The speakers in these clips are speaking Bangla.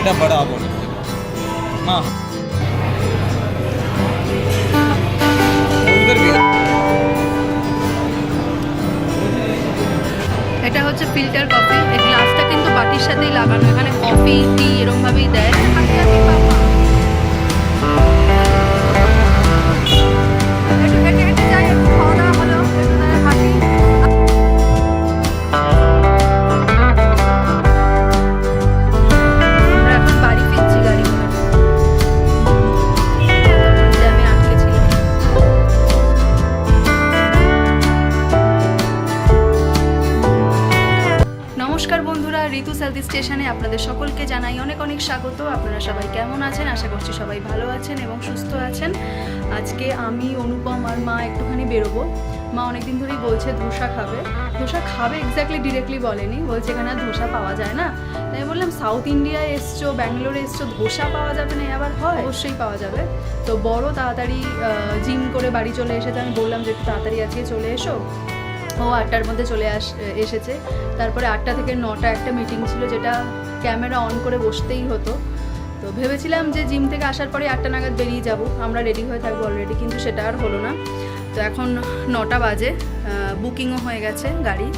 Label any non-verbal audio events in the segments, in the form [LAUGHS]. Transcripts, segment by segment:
এটা বড় আবর না এটা হচ্ছে ফিল্টার কফি এই গ্লাসটা কিন্তু বাটির সাথেই লাগানো। এখানে কফি টি এরকমভাবেই দেয়। স্টেশনে আপনাদের সকলকে জানাই অনেক অনেক স্বাগত। আপনারা সবাই কেমন আছেন? আশা করছি সবাই ভালো আছেন এবং সুস্থ আছেন। আজকে আমি, অনুপম আর মা একটুখানি বেরোবো। মা অনেকদিন ধরেই বলছে ধোসা খাবে। ধোসা খাবে এক্স্যাক্টলি ডিরেক্টলি বলেনি। বলছে এখানে ধোসা পাওয়া যায় না। তাই বললাম সাউথ ইন্ডিয়ায় এসছো ব্যাঙ্গালোরে এসছো, ধোসা পাওয়া যাবে না? আবার হয়, অবশ্যই পাওয়া যাবে। তো বড় তাড়াতাড়ি জিম করে বাড়ি চলে এসেছে আমি বললাম যে একটু তাড়াতাড়ি আজকে চলে এসো। ও আটটার মধ্যে চলে আস এসেছে। তারপরে আটটা থেকে নটা একটা মিটিং ছিল যেটা ক্যামেরা অন করে বসতেই হতো। তো ভেবেছিলাম যে জিম থেকে আসার পরে আটটা নাগাদ বেরিয়ে যাব। আমরা রেডি হয়ে থাকব অলরেডি কিন্তু সেটা আর হলো না। তো এখন নটা বাজে বুকিংও হয়ে গেছে গাড়ি।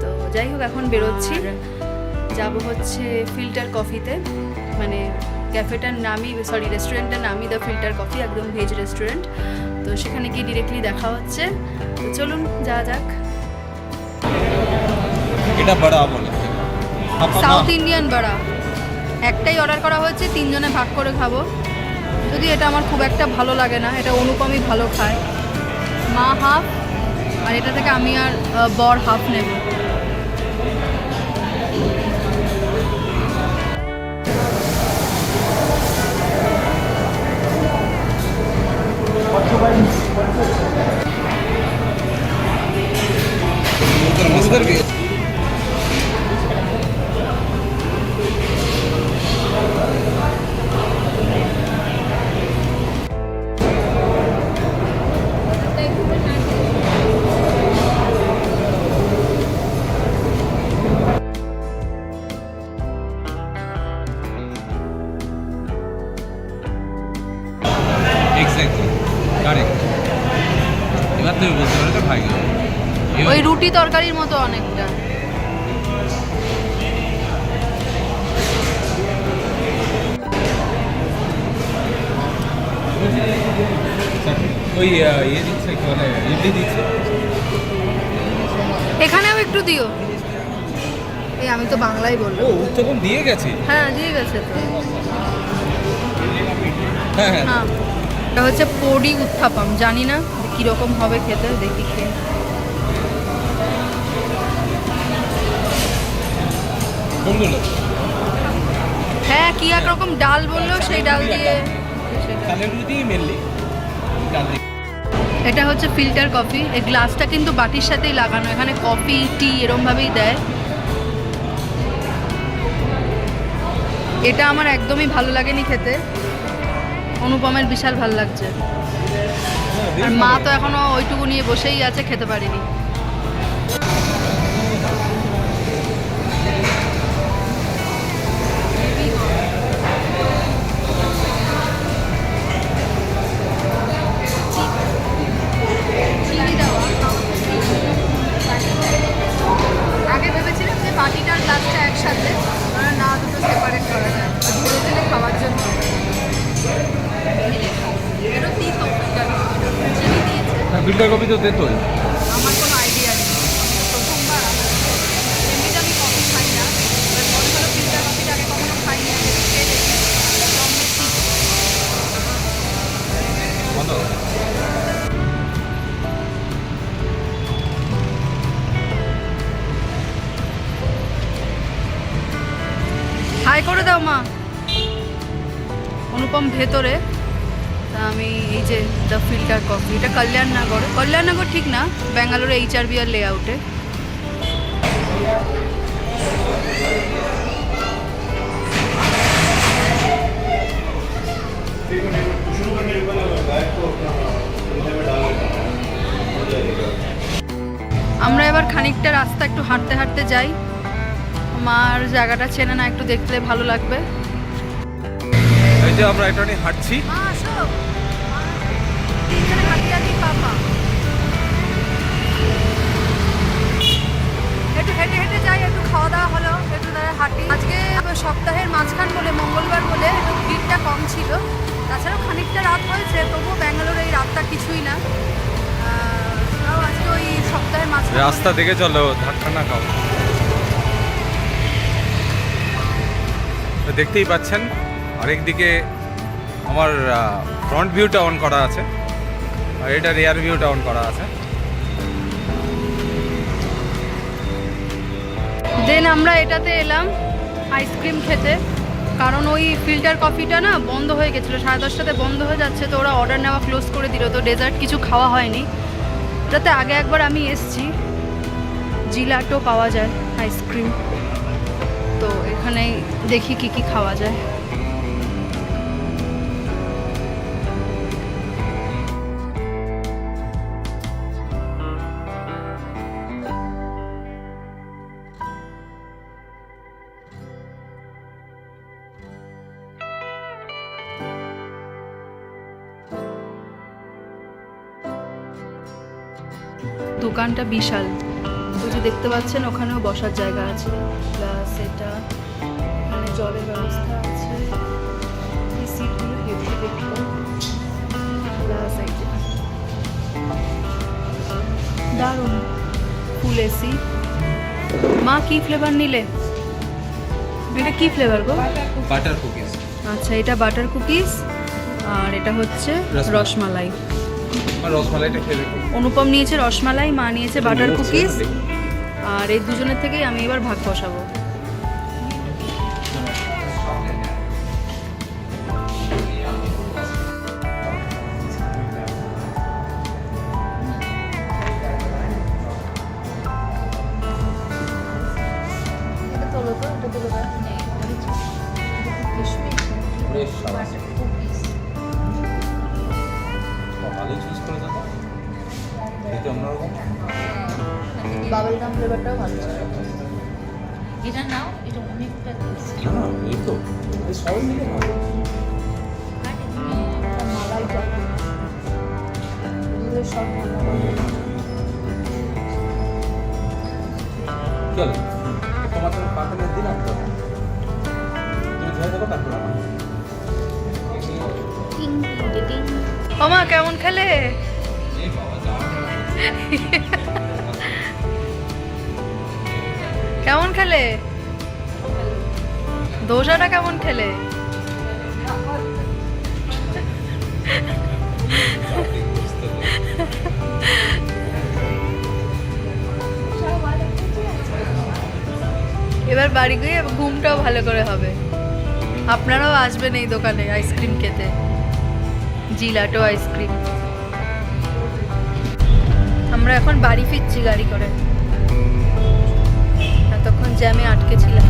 তো যাই হোক এখন বেরোচ্ছি। যাব হচ্ছে ফিল্টার কফিতে মানে ক্যাফেটার নামই সরি রেস্টুরেন্টের নামই দ্য ফিল্টার কফি একদম ভেজ রেস্টুরেন্ট তো সেখানে গিয়ে ডিরেক্টলি দেখা হচ্ছে। তো চলুন যা যাক। এটা বড়া বলে। সাউথ ইন্ডিয়ান বড়া। একটাই অর্ডার করা হয়েছে তিনজনে ভাগ করে খাব। যদি এটা আমার খুব একটা ভালো লাগে না এটা অনুপমই ভালো খায়। মা হাফ আর এটা থেকে আমি আর বর হাফ নেব। তুমি বলতে পারো ভাই। ওই রুটি তরকারির মতো অনেকটা। ওই ইয়ে দিচ্ছে কি বলে ইডলি দিচ্ছে। এখানেও একটু দিও। এই আমি তো বাংলাই বলব ও তখন দিয়ে গেছে? হ্যাঁ দিয়ে গেছে তো। হ্যাঁ হ্যাঁ। হ্যাঁ। এটা হচ্ছে পড়ি উত্থাপাম জানি না। কীরকম হবে খেতে দেখি খেয়ে হ্যাঁ কি এক রকম ডাল বলল সেই ডাল দিয়ে মেনলি ডাল দিয়ে। এটা হচ্ছে ফিল্টার কফি। এই গ্লাসটা কিন্তু বাটির সাথেই লাগানো এখানে কফি টি এরমভাবেই দেয়। এটা আমার একদমই ভালো লাগেনি খেতে। অনুপমের বিশাল ভালো লাগছে। আর মা তো এখনও ওইটুকু নিয়ে বসেই আছে খেতে পারিনি। ফিল্টার কপি তো তেতোই। আমার কোনো আইডিয়া নেই। প্রথমবার এমনিতে আমি কফি খাই না এবার ফিল্টার কফিটা আগে কখনো তিতো বন্ধ? হাই করে দাও মা। অনুপম ভেতরে। আমি এই যে দ্য ফিল্টার কফি এটা কল্যাণনগর কল্যাণনগর ঠিক না ব্যাঙ্গালোরে এইচ আর বি আর লে আউটে আমরা এবার খানিকটা রাস্তা একটু হাঁটতে হাঁটতে যাই। মার জায়গাটা চেনে না একটু দেখলে ভালো লাগবে। এই যে আমরা হাঁটছি। মা আসো মা, একটু হেঁটে হেঁটে যাই একটু খাওয়া দাওয়া একটু হাঁটি আজকে সপ্তাহের মাঝখান বলে মঙ্গলবার বলে একটু ভিড়টা কম ছিল খানিকটা রাত হয়েছে তবুও এই রাতটা কিছুই না আজকে ওই সপ্তাহের রাস্তা দেখে চলো, ধাক্কা না খাও। দেখতেই পাচ্ছেন, আরেকদিকে আমার ফ্রন্ট ভিউটা অন করা আছে। আর এটা রিয়ার ভিউটা অন করা আছে। দেন আমরা এটাতে এলাম আইসক্রিম খেতে। কারণ ওই ফিল্টার কফিটা না বন্ধ হয়ে গেছিল, সাড়ে দশটাতে বন্ধ হয়ে যাচ্ছে, তো ওরা অর্ডার নেওয়া ক্লোজ করে দিল। তো ডেজার্ট কিছু খাওয়া হয়নি। ওটাতে আগে একবার আমি এসছি, জিলাটো পাওয়া যায় আইসক্রিম তো এখানে দেখি কি কি খাওয়া যায়। দোকানটা বিশাল। ওই যে দেখতে পাচ্ছেন ওখানেও বসার জায়গা আছে। প্লাস এটা মানে জলের ব্যবস্থা আছে। এই সিটগুলো হেভি দেখতে প্লাস এই যে দারুণ ফুল এসি মা কি ফ্লেভার নিলে? এটা কি ফ্লেভার গো? বাটার কুকিজ আচ্ছা এটা বাটার কুকিজ আর এটা হচ্ছে রসমালাই। অনুপম নিয়েছে রসমালাই মা নিয়েছে বাটার কুকিজ আর এই দুজনের থেকেই আমি এবার ভাগ বসাবো। বাবল গাম ফ্লেভারটাও ভালো এটা নাও এটা অনেকটা দিয়েছে। এই তো। সবাই মিলে ভালো কাটে দুধের সব চল তোমার তো পাতাটা দিলাম তো। তুমি ধরে দেখো তারপর আমার টিং টিং টিং। ওমা কেমন খেলে? [LAUGHS] কেমন খেলে? দোসাটা কেমন খেলে? এবার বাড়ি গিয়ে ঘুমটাও ভালো করে হবে। আপনারাও আসবেন এই দোকানে আইসক্রিম খেতে। Gelato ice cream. আমরা এখন বাড়ি ফিরছি গাড়ি করে। জ্যামে আটকে ছিলাম।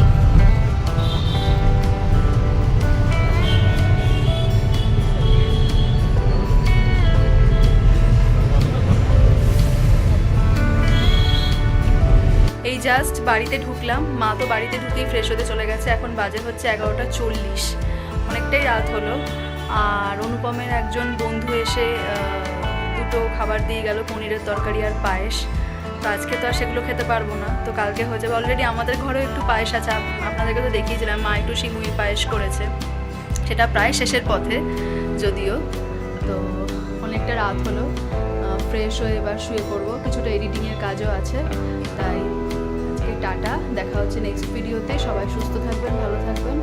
এই জাস্ট বাড়িতে ঢুকলাম। মা তো বাড়িতে ঢুকেই ফ্রেশ হতে চলে গেছে। এখন বাজে হচ্ছে এগারোটা চল্লিশ। অনেকটাই রাত হলো। আর অনুপমের একজন বন্ধু এসে দুটো খাবার দিয়ে গেল, পনিরের তরকারি আর পায়েস। তো আজকে তো আর সেগুলো খেতে পারব না। তো কালকে হয়ে যাবে অলরেডি আমাদের ঘরেও একটু পায়েস আছে। আপনাদেরকে তো দেখিয়েছিলাম, মা একটু সিমুই পায়েস করেছে। সেটা প্রায় শেষের পথে যদিও। তো অনেকটা রাত হলো ফ্রেশ হয়ে এবার শুয়ে পড়ব। কিছুটা এডিটিংয়ের কাজও আছে। তাই আজকে টাটা, দেখা হচ্ছে নেক্সট ভিডিওতে সবাই সুস্থ থাকবেন, ভালো থাকবেন।